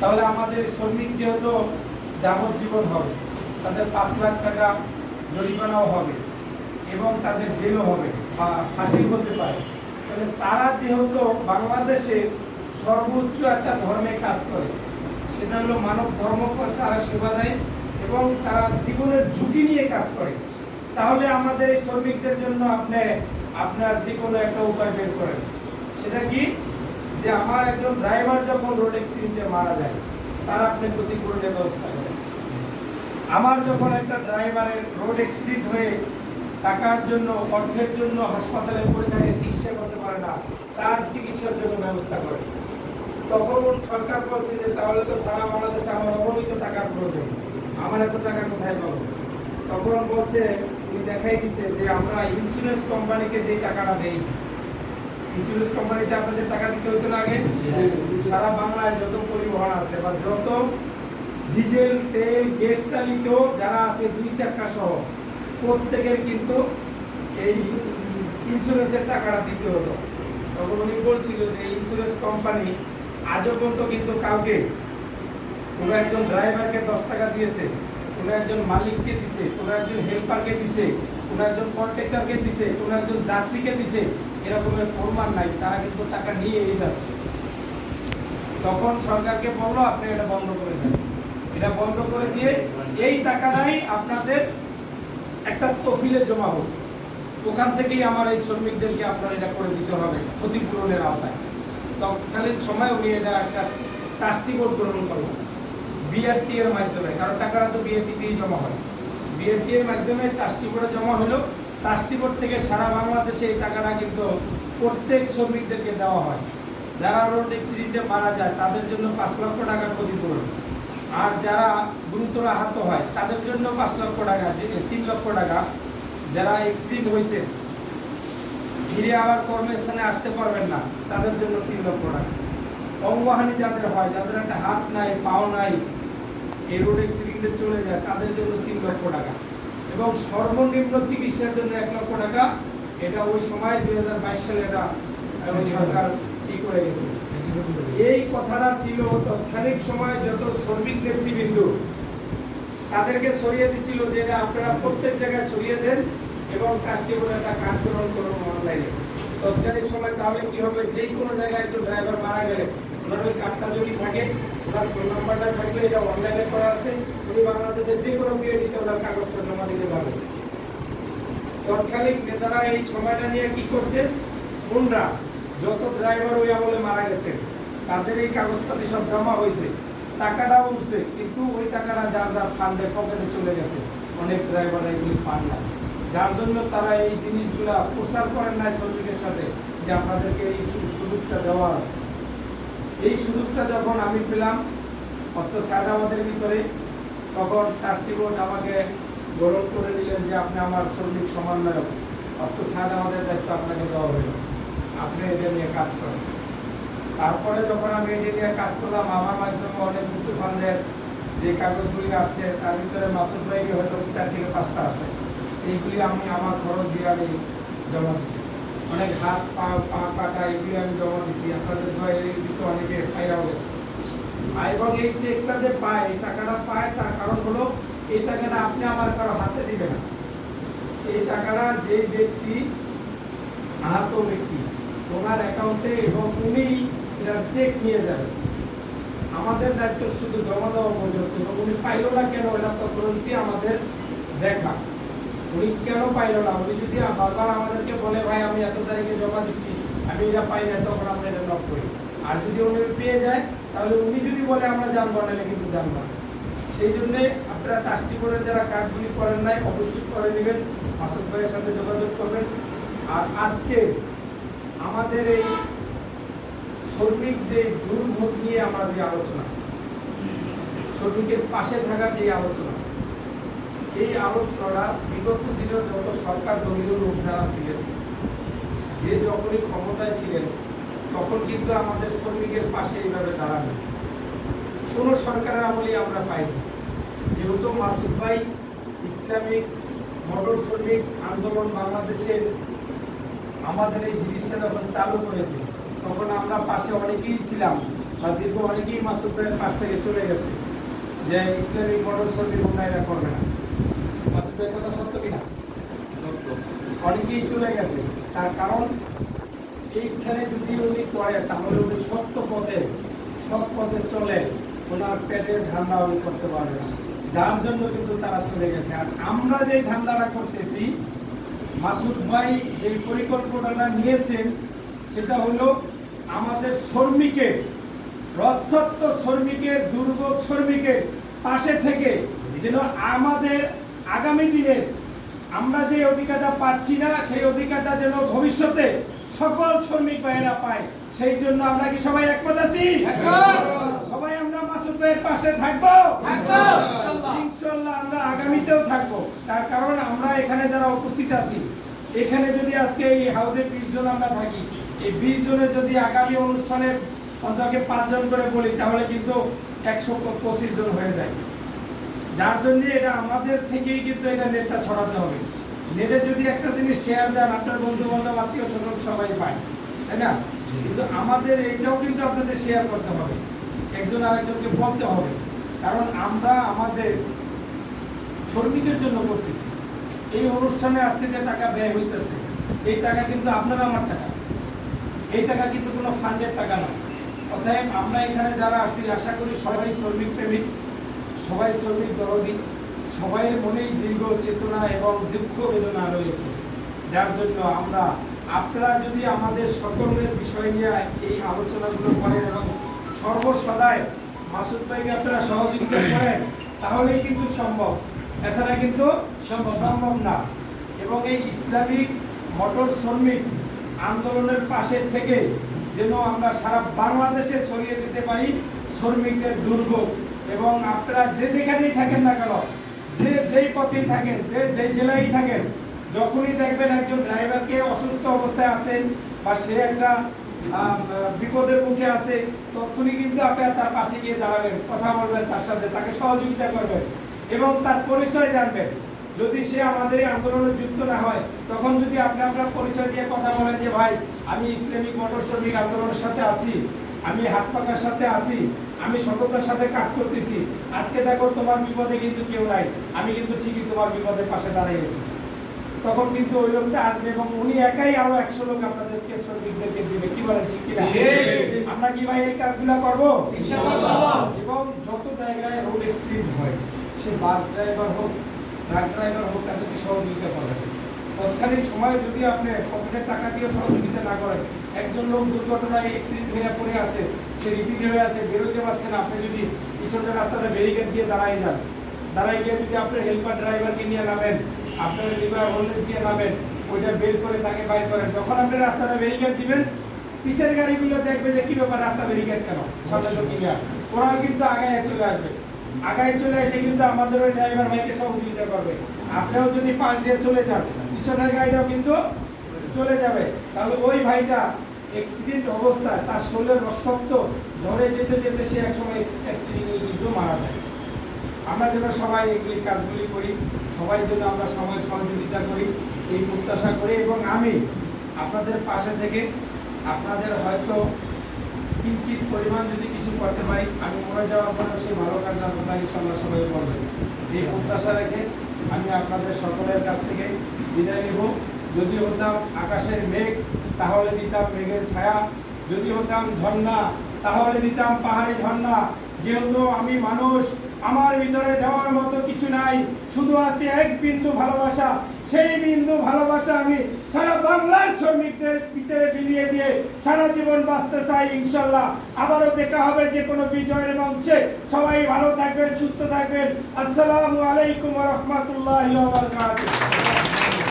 তাহলে আমাদের শ্রমিক যেহেতু যাবজ্জীবন হবে, তাদের পাঁচ লাখ টাকা জরিমানাও হবে এবং তাদের জেলও হবে বা ফাঁসি হতে পারে। তাহলে তারা যেহেতু বাংলাদেশে সর্বোচ্চ একটা ধর্মে কাজ করে, সেটা হলো মানব ধর্ম, তারা সেবা দেয় এবং তারা জীবনের ঝুঁকি নিয়ে কাজ করে, তাহলে আমাদের এই শ্রমিকদের জন্য আপনি আপনার যে কোনো একটা উপায় বের করেন। সেটা কি? যে আমার একজন ড্রাইভার যখন রোড অ্যাক্সিডেন্টে মারা যায়, তার আপনি ক্ষতিপূরণের ব্যবস্থা করেন। আমার যখন একটা ড্রাইভারের রোড অ্যাক্সিডেন্ট হয়ে টাকার জন্য, অর্থের জন্য হাসপাতালে পড়ে থাকে, চিকিৎসা করতে পারে না, তার চিকিৎসার জন্য ব্যবস্থা করে তখন সরকার বলছে যে, তাহলে তো সারা বাংলাদেশে আমার অগণিত টাকার প্রয়োজন। আমার এত টাকা কোথায় পাবো? তখন বলছে দেখাই দিছে যে, আমরা ইন্স্যুরেন্স কোম্পানিকে যে টাকাটা দেই ইন্স্যুরেন্স কোম্পানিতে আপনাদের টাকা দিতে হতো না আগে। সারা বাংলায় যত পরিবহন আছে বা যত ডিজেল, তেল, গ্যাস চালিত যারা আছে, দুই চাকা সহ, প্রত্যেকের কিন্তু এই ইন্স্যুরেন্সের টাকাটা দিতে হতো। তখন উনি বলছিল যে ইন্স্যুরেন্স কোম্পানি আজও পর্যন্ত কিন্তু কাউকে, কোনো একজন ড্রাইভারকে দশ টাকা দিয়েছে, কোনো একজন মালিককে দিছে, কোনো একজন হেল্পারকে দিছে, কোনো একজন কন্ট্রাক্টরকে দিছে, কোনো একজন যাত্রীকে দিছে এরকমের প্রমাণ নাই, তারা কিন্তু টাকা নিয়েই যাচ্ছে। তখন সরকারকে বলল, আপনি এটা বন্ধ করে দেন। এটা বন্ধ করে দিয়ে এই টাকাটাই আপনাদের একটা তহবিলে জমা হোক। ওখান থেকেই আমার এই শ্রমিকদেরকে আপনার এটা করে দিতে হবে, ক্ষতিপূরণের আওতায়। তৎকালীন সময় উনি এটা একটা বোর্ড গ্রহণ করল বিআরটি এর মাধ্যমে, কারণ টাকাটা তো বিআরটিতেই জমা হয়। বিআরটি এর মাধ্যমে বোর্ডে জমা হলো বোর্ড থেকে সারা বাংলাদেশে এই টাকাটা কিন্তু প্রত্যেক শ্রমিকদেরকে দেওয়া হয়। যারা রোড অ্যাক্সিডেন্টে মারা যায়, তাদের জন্য পাঁচ লক্ষ টাকা ক্ষতিপূরণ। আর যারা গুরুতর আহত হয়, তাদের জন্য পাঁচ লক্ষ টাকা তিন লক্ষ টাকা যারা অ্যাক্সিডেন্ট হয়েছে, ফিরে আবার কর্মস্থানে আসতে পারবেন না, তাদের জন্য তিন লক্ষ টাকা। অঙ্গহানি যাদের হয়, যাদের একটা হাত নাই, পাও নাই, এই রোড অ্যাক্সিডেন্টে চলে যায়, তাদের জন্য তিন লক্ষ টাকা। এবং সর্বনিম্ন চিকিৎসার জন্য এক লক্ষ টাকা। এটা ওই সময় দুই হাজার বাইশ সালে এটা সরকার ই করে গেছে। এই কথাটা ছিল তৎক্ষণিক সময় যত শ্রমিক নেতৃবৃন্দ তাদেরকে সরিয়ে দিছিল যে এটা আপনারা প্রত্যেক জায়গায় সরিয়ে দেন এবং কাজটি করে একটা কার্যক্রম করুন অনলাইনে। তৎকালীন সময় তাহলে কি হবে? যে কোনো জায়গায় একজন ড্রাইভার মারা গেলে ওনার ওই কার্ডটা যদি থাকে ওনার ফোন নাম্বারটা থাকলে এটা অনলাইনে করা আছে। উনি বাংলাদেশের যে কোনো পিএডিতে ওনার কাগজটা জমা দিতে পারবে। তৎকালীন নেতারা এই সময়টা নিয়ে কি করছে? কোনরা যত ড্রাইভার ওই আমলে মারা গেছে, তাদের এই কাগজপাতি সব জমা হয়েছে। টাকাটা উঠছে, কিন্তু ওই টাকাটা যার যার ফান্ডে পকেটে চলে গেছে। অনেক ড্রাইভার এগুলি পান না যার জন্য তারা এই জিনিসগুলা প্রচার করেন শ্রমিকের সাথে যে আপনাদেরকে এই সুযোগটা দেওয়া আছে। এই সুযোগটা যখন আমি পেলাম অর্থ সায়দাবাদের ভিতরে, তখন ট্রাস্টি বোর্ড আমাকে গ্রহণ করে নিলেন যে আপনি আমার শ্রমিক সমন্বয়ক। অর্থ সায়দাবাদের দায়িত্ব আপনাকে দেওয়া হলো। আপনি এটা নিয়ে কাজ করেন। তারপরে যখন আমি এটা নিয়ে কাজ করলাম, আমার মাধ্যমে অনেক মুক্তি ফান্ডের যে কাগজগুলি আসছে, তার ভিতরে মাসুদ ভাই হয়তো চার থেকে পাঁচটা আসে এইগুলি আমি আমার খরচ দিয়ে আমি জমা দিছি। অনেক হাত, পা পা কাটা এগুলি আমি জমা দিছি। আপনাদের ভয় ভিতরে অনেকে ফাইরাও গেছে এবং এই চেকটা যে পায়, এই টাকাটা পায়, তার কারণ হলো এই টাকাটা আপনি আমার কারও হাতে দিবেন না। এই টাকাটা যে ব্যক্তি, আহত ব্যক্তি, ওনার অ্যাকাউন্টে এবং উনি এটার চেক নিয়ে যাবেন। আমাদের দায়িত্ব শুধু জমা দেওয়া পর্যন্ত এবং উনি পাইলো না কেন, এটা তদন্তি আমাদের দেখা। উনি কেন পাইলো না। উনি যদি বারবার আমাদেরকে বলে, ভাই, আমি এত তারিখে জমা দিছি, আমি এটা পাই না তখন আমরা এটা নক করি। আর যদি উনি পেয়ে যায়, তাহলে উনি যদি বলে, আমরা জানব না কিন্তু জানব না। সেই জন্যে আপনারা ট্রাস্টি বোর্ডের যারা কার্ডগুলি করেন নাই, অবশ্যই করে নেবেন। মাসুদ ভাইয়ের সাথে যোগাযোগ করবেন। আর আজকে আমাদের এই শ্রমিক যে দুর্ভোগ নিয়ে আমরা যে আলোচনা, শ্রমিকের পাশে থাকার যে আলোচনা এই আলোচনাটা বিগত দিনের যত সরকার দলীয় লোক যারা ছিলেন, যে যখনই ক্ষমতায় ছিলেন, তখন কিন্তু আমাদের শ্রমিকের পাশে এইভাবে দাঁড়ানো। কোনো সরকারের আমলেই আমরা পাইনি। যেহেতু মাসুদ ভাই ইসলামিক মোটর শ্রমিক আন্দোলন বাংলাদেশের আমাদের এই জিনিসটা যখন চালু করেছে, তখন আমরা পাশে অনেকেই ছিলাম বা দীর্ঘ অনেকেই মাসুদ ভাইয়ের পাশ থেকে চলে গেছে যে ইসলামিক মোটর শ্রমিক উন্নয়ন করবে না। ভাইয়ের কথা সত্য কিনা? অনেকেই চলে গেছে। তার কারণ, এইখানে যদি উনি করে তাহলে উনি সত্য পথে, সৎ পথে চলে, ওনার পেটের ধান্দা উনি করতে পারবে না। যার জন্য কিন্তু তারা চলে গেছে। আর আমরা যে ধান্দাটা করতেছি, মাসুদ ভাই যে পরিকল্পনাটা নিয়েছেন, সেটা হলো আমাদের শ্রমিকের রথত্ব শ্রমিকের, দুর্গত শ্রমিকের পাশে থেকে যেন আমাদের আগামী দিনে আমরা যে অধিকারটা পাচ্ছি না সেই অধিকারটা যেন ভবিষ্যতে সকল শ্রমিক ভাইয়েরা পায় সেই জন্য আমরা কি সবাই একমত আছি? সবাই আমরা মাসুদ ভাইয়ের পাশে থাকব? ইনশাল্লাহ আমরা আগামীতেও থাকব। তার কারণ আমরা এখানে যারা উপস্থিত আছি এখানে যদি আজকে এই হাউজে বিশ জন আমরা থাকি এই বিশ জনে যদি আগামী অনুষ্ঠানে অন্তকে পাঁচজন করে বলি তাহলে কিন্তু একশো পঁচিশ জন হয়ে যায়। যার জন্য এটা আমাদের থেকেই কিন্তু এটা নেটটা ছড়াতে হবে। নেটে যদি একটা জিনিস শেয়ার দেন আপনার বন্ধু বান্ধব আত্মীয় স্বজন সবাই পায় তাই না? কিন্তু আমাদের এইটাও কিন্তু আপনাদের শেয়ার করতে হবে। একজন আরেকজনকে বলতে হবে। কারণ আমরা আমাদের শ্রমিকের জন্য করতেছি। এই অনুষ্ঠানে আজকে যে টাকা ব্যয় হইতেছে এই টাকা কিন্তু আপনার আমার টাকা। এই টাকা কিন্তু কোনো ফান্ডের টাকা নয় অতএব আমরা এখানে যারা আসছি আশা করি সবাই শ্রমিক প্রেমিক সবাই শ্রমিক দরদি সবাই মনেই দীর্ঘ চেতনা এবং দুঃখ বেদনা রয়েছে। যার জন্য আমরা আপনারা যদি আমাদের সকলের বিষয় নিয়ে এই আলোচনাগুলো করেন এবং সর্বসদায় মাসুদ ভাইকে আপনারা সহযোগিতা করেন তাহলেই কিন্তু সম্ভব। এছাড়া কিন্তু সম্ভব না। সম্ভব না। এবং এই ইসলামিক মোটর শ্রমিক আন্দোলনের পাশে থেকে যেন আমরা সারা বাংলাদেশে ছড়িয়ে দিতে পারি শ্রমিকদের দুর্ভোগ। এবং আপনারা যে যেখানেই থাকেন না কেন, যে যেই পথেই থাকেন, যে যেই জেলায় থাকেন, যখনই দেখবেন একজন ড্রাইভারকে অসুস্থ অবস্থায় আছেন বা সে একটা বিপদের মুখে আছে, তখনই কিন্তু আপনি তার পাশে গিয়ে দাঁড়াবেন, কথা বলবেন, তার সাথে তাকে সহযোগিতা করবেন এবং তার পরিচয় জানবেন। যদি সে আমাদের আন্দোলনে যুক্ত না হয়, তখন যদি আপনি আপনার পরিচয় দিয়ে কথা বলেন যে, ভাই, আমি ইসলামিক মোটর শ্রমিক আন্দোলনের সাথে আছি, আমি হাত পাকার সাথে আছি আমি সততার সাথে কাজ করতেছি। আজকে দেখো তোমার বিপদে কিন্তু কেউ নাই। আমি কিন্তু ঠিকই তোমার বিপদের পাশে দাঁড়িয়েছি তখন কিন্তু ওই লোকটা আসবে এবং উনি একাই আরও একশো লোক আপনাদেরকে শ্রমিকদেরকে দিবে। কি বলেন ঠিক কিনা? আমরা কি ভাই এই কাজগুলো করব? করব। এবং যত জায়গায় রোড অ্যাক্সিডেন্ট হয় সে বাস ড্রাইভার হোক ট্রাক ড্রাইভার হোক তাদেরকে সহযোগিতা করবেন তৎকালীন সময়ে যদি আপনি পকেটের টাকা দিয়ে সহযোগিতা না করেন, একজন লোক দুর্ঘটনায় অ্যাক্সিডেন্ট হয়ে পড়ে আছে, সে রিপিট হয়ে আছে, বেরোতে পারছে না, আপনি যদি পিছনের রাস্তাটা ব্যারিকেড দিয়ে দাঁড়াই যান দাঁড়াই গিয়ে যদি আপনার হেল্পার ড্রাইভারকে নিয়ে নামেন, আপনার লিভার হোল্ডেজ দিয়ে নামেন, ওইটা বের করে তাকে বাইর করেন যখন আপনি রাস্তাটা ব্যারিকেড দিবেন। পিছের গাড়িগুলো দেখবে যে কী ব্যাপার, রাস্তা ব্যারিকেড কেন? সামনে লোক ওরাও কিন্তু আগায় চলে আসবে। আগায় চলে এসে কিন্তু আমাদের ওই ড্রাইভার ভাইকে সহযোগিতা করবে। আপনিও যদি পাশ দিয়ে চলে যান পিছনের গাড়িটাও কিন্তু চলে যাবে। তাহলে ওই ভাইটা অ্যাক্সিডেন্ট অবস্থায় তার শরীরের রক্তাক্ত ঝরে যেতে যেতে সে একসময় অ্যাক্সিডেন্টে কিন্তু মারা যায়। আমরা যেন সবাই এগুলি কাজগুলি করি, সবাই যেন আমরা সবাই সহযোগিতা করি, এই প্রত্যাশা করি এবং আমি আপনাদের পাশে থেকে আপনাদের হয়তো কিঞ্চিত পরিমাণ যদি কিছু করতে পারি, আমি মরে যাওয়ার পরেও সেই ভালো কাজটার কথা ইনশাল্লাহ সবাই বলবেন এই প্রত্যাশা রেখে আমি আপনাদের সকলের কাছ থেকে বিদায় নেব। যদি হতাম আকাশের মেঘ, তাহলে দিতাম মেঘের ছায়া। যদি হতাম ঝর্ণা, তাহলে দিতাম পাহাড়ি ঝর্ণা। যেহেতু আমি মানুষ আমার ভিতরে দেওয়ার মতো কিছু নাই। শুধু আছে এক বিন্দু ভালোবাসা। সেই বিন্দু ভালোবাসা আমি সারা বাংলার শ্রমিকদের ভিতরে বিলিয়ে দিয়ে সারা জীবন বাঁচতে চাই, ইনশাল্লাহ। আবারও দেখা হবে যে কোনো বিজয়ের মঞ্চে। সবাই ভালো থাকবেন, সুস্থ থাকবেন। আসসালামু আলাইকুম রহমতুল্লাহ